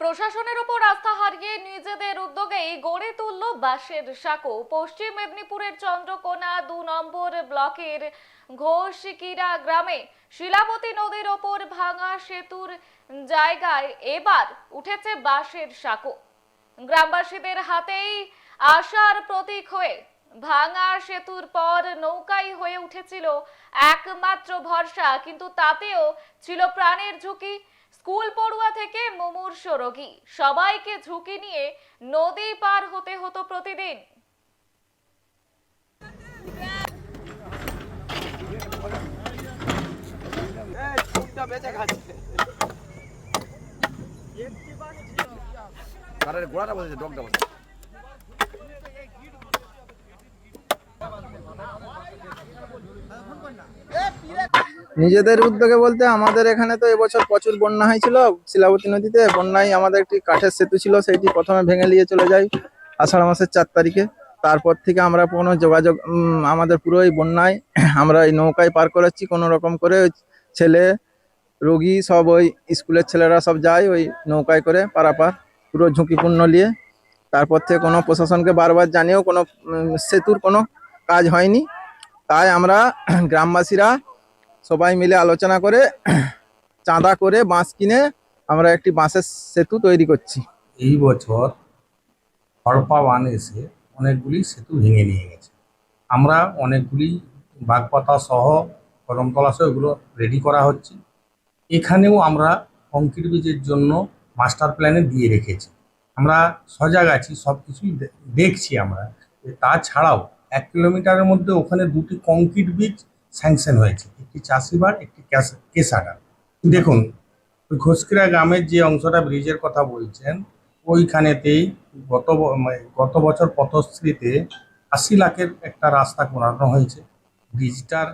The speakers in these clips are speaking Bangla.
প্রশাসনের উপর আস্থা হারিয়ে নিজেদের উদ্যোগেই গড়ে তুলল বাঁশের সাঁকো। পশ্চিম মেদিনীপুরের চন্দ্রকোনা দু নম্বর ব্লকের ঘোষকিরা গ্রামে শিলাবতী নদীর ওপর ভাঙা সেতুর জায়গায় এবার উঠেছে বাঁশের সাঁকো। গ্রামবাসীদের হাতেই আশার প্রতীক হয়ে ভাঙা সেতুর পর নৌকাই হয়ে উঠেছিল একমাত্র ভরসা, কিন্তু তাতেও ছিল প্রাণের ঝুঁকি। স্কুল পড়ুয়া থেকে মুমূর্ষ রোগী, সবাইকে ঝুঁকি নিয়ে নদী পার হতে হতো প্রতিদিন। গোড়াটা বসেছে ডগটা বসেছে। নিজেদের উদ্যোগে বলতে আমাদের এখানে তো এবছর প্রচুর বন্যা হয়েছিল। শিলাবতী নদীতে বন্যায় আমাদের একটি কাঠের সেতু ছিল, সেইটি প্রথমে ভেঙে নিয়ে চলে যায় আষাঢ় মাসের চার তারিখে। তারপর থেকে আমরা কোনো যোগাযোগ আমাদের পুরো এই বন্যায় আমরা এই নৌকায় পার করাচ্ছি কোনো রকম করে ছেলে, রোগী সব ওই স্কুলের ছেলেরা সব যায় ওই নৌকায় করে পারাপার, পুরো ঝুঁকিপূর্ণ নিয়ে। তারপর থেকে কোনো প্রশাসনকে বারবার জানিয়েও কোনো সেতুর কোনো কাজ হয়নি। তাই আমরা গ্রামবাসীরা সবাই মিলে আলোচনা করে, চাঁদা করে বাঁশ কিনে আমরা একটি বাঁশের সেতু তৈরি করছি। এই বছর হরপা বান এসে অনেকগুলি সেতু ভেঙে নিয়ে গেছে। আমরা অনেকগুলি বাগপাতা সহ কদমতলা সহ এগুলো রেডি করা হচ্ছে। এখানেও আমরা কংক্রিট বীজের জন্য মাস্টার প্ল্যানে দিয়ে রেখেছি। আমরা সজাগ আছি সব কিছুই দেখছি আমরা। তাছাড়াও এক কিলোমিটারের মধ্যে ওখানে দুটি কংক্রিট বীজ স্যাংশন হয়েছে। একটি চাষিবার একটি কেসাডার দেখুন, ওই ঘোষকিরা গ্রামের যে অংশটা ব্রিজের কথা বলছেন, ওইখানেতেই গত মানে গত বছর পথশ্রীতে আশি লাখের একটা রাস্তা করানো হয়েছে। ব্রিজটার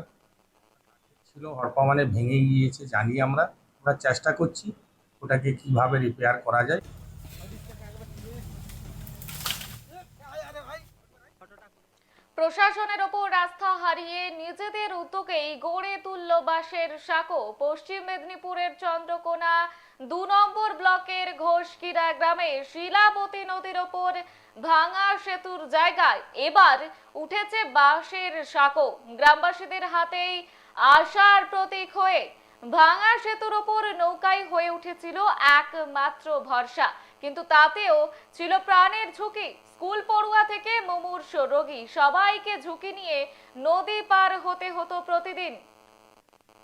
ছিল, হরপা মানে ভেঙে গিয়েছে জানি আমরা। আমরা চেষ্টা করছি ওটাকে কীভাবে রিপেয়ার করা যায়। প্রশাসনের ওপর আস্থা হারিয়ে নিজেদের উদ্যোগেই গড়ে তুলল বাঁশের সাঁকো। পশ্চিম মেদিনীপুরের চন্দ্রকোনা দু নম্বর ব্লকের ঘোষকিরা গ্রামে শিলাবতী নদীর ওপর ভাঙা সেতুর জায়গায় এবার উঠেছে বাঁশের সাঁকো। গ্রামবাসীদের হাতেই আশার প্রতীক হয়ে ভাঙা সেতুর ওপর নৌকায় হয়ে উঠেছিল একমাত্র ভরসা। কিন্তু তাতেও ছিল প্রাণের ঝুঁকি। স্কুল পড়ুয়া থেকে মুমূর্ষ রোগী সবাইকে ঝুঁকি নিয়ে নদী পার হতে হতো প্রতিদিন।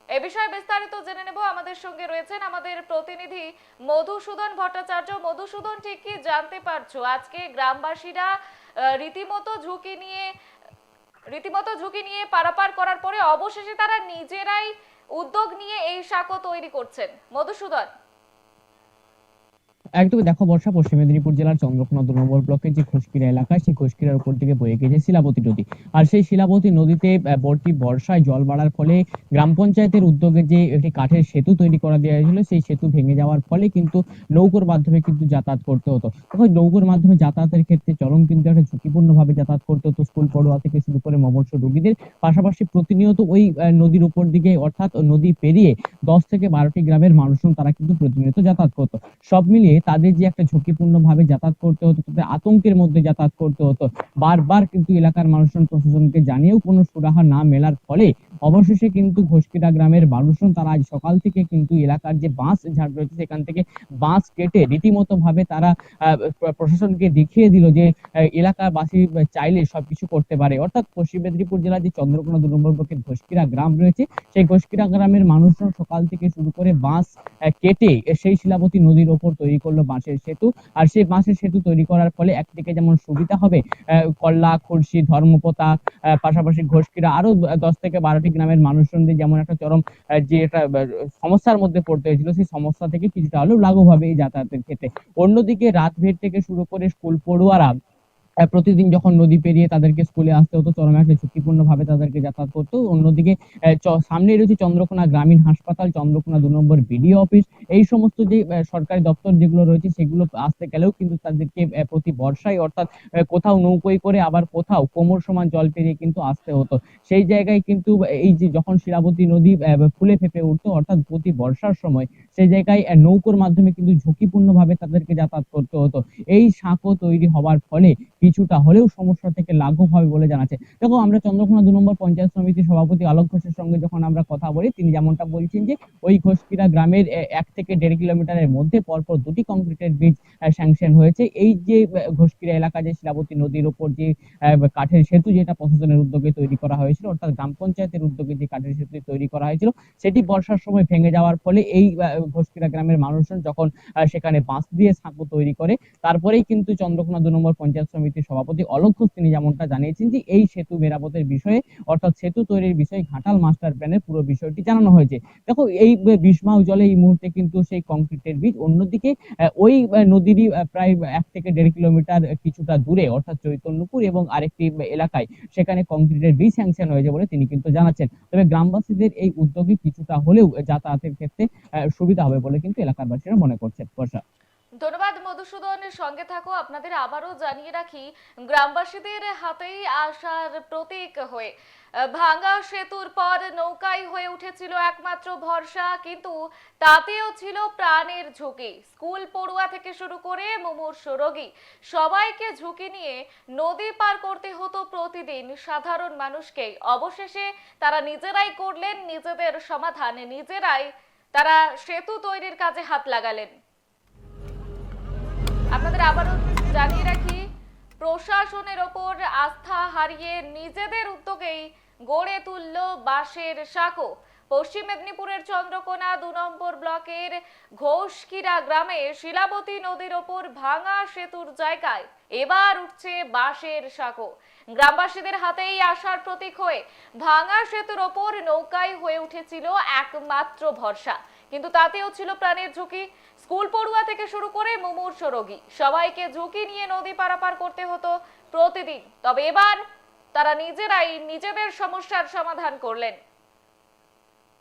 এ বিষয়ে বিস্তারিত জেনে নেব। আমাদের সঙ্গে রয়েছেন আমাদের প্রতিনিধি মধুসূদন ভট্টাচার্য। মধুসূদন, ঠিক কি জানতে পারছ? আজকে গ্রামবাসীরা রীতিমতো ঝুঁকি নিয়ে, রীতিমতো ঝুঁকি নিয়ে পারাপার করার পরে অবশেষে তারা নিজেরাই উদ্যোগ নিয়ে এই সাঁকো তৈরি করছেন মধুসূদন। একদমই দেখো বর্ষা, পশ্চিম মেদিনীপুর জেলার চন্দ্রকোনা দু নম্বর ব্লকের যে ঘোষকিরা এলাকা, সেই ঘোষকিরার উপর থেকে বয়ে গেছে শিলাবতী নদী। আর সেই শিলাবতী নদীতে ভর্তি বর্ষায় জল বাড়ার ফলে গ্রাম পঞ্চায়েতের উদ্যোগে যে একটি কাঠের সেতু তৈরি করা দেওয়া হয়েছিল, সেই সেতু ভেঙে যাওয়ার ফলে কিন্তু নৌকোর মাধ্যমে কিন্তু যাতায়াত করতে হতো। তখন নৌকোর মাধ্যমে যাতায়াতের ক্ষেত্রে চরম কিন্তু একটা ঝুঁকিপূর্ণভাবে যাতায়াত করতে হতো স্কুল, পড়ুয়া থেকে শুরু করে মমর্ষ রোগীদের। পাশাপাশি প্রতিনিয়ত ওই নদীর উপর দিকে, অর্থাৎ নদী পেরিয়ে দশ থেকে বারোটি গ্রামের মানুষজন তারা কিন্তু প্রতিনিয়ত যাতায়াত করতো। সব মিলিয়ে তাদের যে একটা ঝুঁকিপূর্ণ ভাবে যাতায়াত করতে হতো, তাদের আতঙ্কের মধ্যে যাতায়াত করতে হতো। বারবার কিন্তু এলাকার মানুষজন প্রশাসনকে জানিয়েও কোনো সুরাহা না মেলার ফলে অবশেষে কিন্তু ঘোষকিরা গ্রামের মানুষজন তারা আজ সকাল থেকে কিন্তু এলাকার যে বাঁশ ঝাড় রয়েছে, সেখান থেকে বাঁশ কেটে রীতিমতো ভাবে তারা প্রশাসনকে দেখিয়ে দিল যে এলাকাবাসী চাইলে সবকিছু করতে পারে। অর্থাৎ পশ্চিম মেদিনীপুর জেলার যে চন্দ্রকোনা দু নম্বর ব্লকের ঘোষকিরা গ্রাম রয়েছে, সেই ঘোষকিরা গ্রামের মানুষজন সকাল থেকে শুরু করে বাঁশ কেটে সেই শিলাবতী নদীর ওপর তৈরি করল বাঁশের সেতু। আর সেই বাঁশের সেতু তৈরি করার ফলে একদিকে যেমন সুবিধা হবে কল্লা খুরশি ধর্মপোতা পাশাপাশি ঘোষকিরা আরও দশ থেকে বারোটি গ্রামের মানুষজনদের যেমন একটা চরম যে একটা সমস্যার মধ্যে পড়তে হয়েছিল, সেই সমস্যা থেকে কিছুটা হলেও লাঘব হবে এই যাতায়াতের ক্ষেত্রে। অন্যদিকে রাত ভের থেকে শুরু করে স্কুল পড়ুয়ারা প্রতিদিন যখন নদী পেরিয়ে তাদেরকে স্কুলে আসতে হতো চরম একটা ঝুঁকিপূর্ণ ভাবে তাদেরকে যাতায়াত করতো। অন্যদিকে সামনে রয়েছে চন্দ্রকোনা গ্রামীণ হাসপাতাল, চন্দ্রকোনা দু নম্বর বিডিও অফিস। এই সমস্ত যে সরকারি দপ্তর যেগুলো রয়েছে, সেগুলো আসতে গেলেও কিন্তু তাদেরকে প্রতি বর্ষায়, অর্থাৎ কোথাও নৌকোয় করে আবার কোথাও কোমর সমান জল পেরিয়ে কিন্তু আসতে হতো। সেই জায়গায় কিন্তু এই যে যখন শিলাবতী নদী ফুলে ফেপে উঠতো, অর্থাৎ প্রতি বর্ষার সময়, সেই জায়গায় নৌকোর মাধ্যমে কিন্তু ঝুঁকিপূর্ণ ভাবে তাদেরকে যাতায়াত করতে হতো। এই সাঁকো তৈরি হওয়ার ফলে কিছুটা হলেও সমস্যা থেকে লাঘব হবে বলে জানাচ্ছে। দেখো, আমরা চন্দ্রকোনা দু নম্বর পঞ্চায়েত সমিতির সভাপতি আলোক ঘোষের সঙ্গে যখন আমরা কথা বলি, তিনি যেমনটা বলছেন যে, ওই ঘোষকিরা গ্রামের এক থেকে দেড় কিলোমিটারের মধ্যে পরপর দুটি কংক্রিটের ব্রিজ স্যাংশন হয়েছে। এই যে ঘোষকিরা এলাকা যে শিলাবতী নদীর উপর যে কাঠের সেতু যেটা প্রশাসনের উদ্যোগে তৈরি করা হয়েছিল, অর্থাৎ গ্রাম পঞ্চায়েতের উদ্যোগে যে কাঠের সেতু তৈরি করা হয়েছিল, সেটি বর্ষার সময় ভেঙে যাওয়ার ফলে এই ঘোষকিরা গ্রামের মানুষজন যখন সেখানে বাঁশ দিয়ে সাঁকো তৈরি করে, তারপরেই কিন্তু চন্দ্রকোনা দু নম্বর পঞ্চায়েত সমিতির সভাপতি অলোক ঘোষ তিনি যেমনটা জানিয়েছেন যে এই সেতু মেরামতের বিষয়ে, অর্থাৎ সেতু তৈরির বিষয়ে ঘাটাল মাস্টার প্ল্যানের পুরো বিষয়টি জানানো হয়েছে। দেখো, এই বিষ্মাউ জলে এই মুহূর্তে কিন্তু সেই কংক্রিটের বীজ অন্যদিকে ওই নদীরই প্রায় এক থেকে দেড় কিলোমিটার কিছুটা দূরে, অর্থাৎ চৈতন্যপুর এবং আরেকটি এলাকায় সেখানে কংক্রিটের বীজ স্যাংশন হয়েছে বলে তিনি কিন্তু জানাচ্ছেন। তবে গ্রামবাসীদের এই উদ্যোগে কিছুটা হলেও যাতায়াতের ক্ষেত্রে সুবিধা হবে বলে কিন্তু এলাকার বাসীরা মনে করছেন। বর্ষা। ধন্যবাদ মধুসূদনের সঙ্গে থাকো। আপনাদের আবারও জানিয়ে রাখি গ্রামবাসীদের হাতেই আসার প্রতীক হয়ে আহ, ভাঙা সেতুর পর নৌকাই হয়ে উঠেছিল একমাত্র ভরসা কিন্তু তাতেও ছিল প্রাণের ঝুঁকি। স্কুল পড়ুয়া থেকে শুরু করে মুমূর্ষ রোগী সবাইকে ঝুঁকি নিয়ে নদী পার করতে হতো প্রতিদিন। সাধারণ মানুষকে অবশেষে তারা নিজেরাই করলেন নিজেদের সমাধান নিজেরাই তারা সেতু তৈরির কাজে হাত লাগালেন। প্রশাসনের ওপর আস্থা হারিয়ে নিজেদের উদ্যোগেই গড়ে তুলল বাঁশের সাঁকো। পশ্চিম মেদিনীপুরের চন্দ্রকোনা দু নম্বর ব্লকের ঘোষকিরা গ্রামে শিলাবতী নদীর ওপর ভাঙা সেতুর জায়গায় এবার উঠছে বাঁশের সাঁকো। গ্রামবাসীদের হাতেই আসার প্রতীক হয়ে ভাঙা সেতুর ওপর নৌকায় হয়ে উঠেছিল একমাত্র ভরসা। কিন্তু তাতেও ছিল প্রাণের ঝুঁকি। স্কুল পড়ুয়া থেকে শুরু করে মুমূর্ষ রোগী। সবাইকে ঝুঁকি নিয়ে নদী পারাপার করতে হতো প্রতিদিন। তবে এবার তারা নিজেরাই নিজেদের সমস্যার সমাধান করলেন।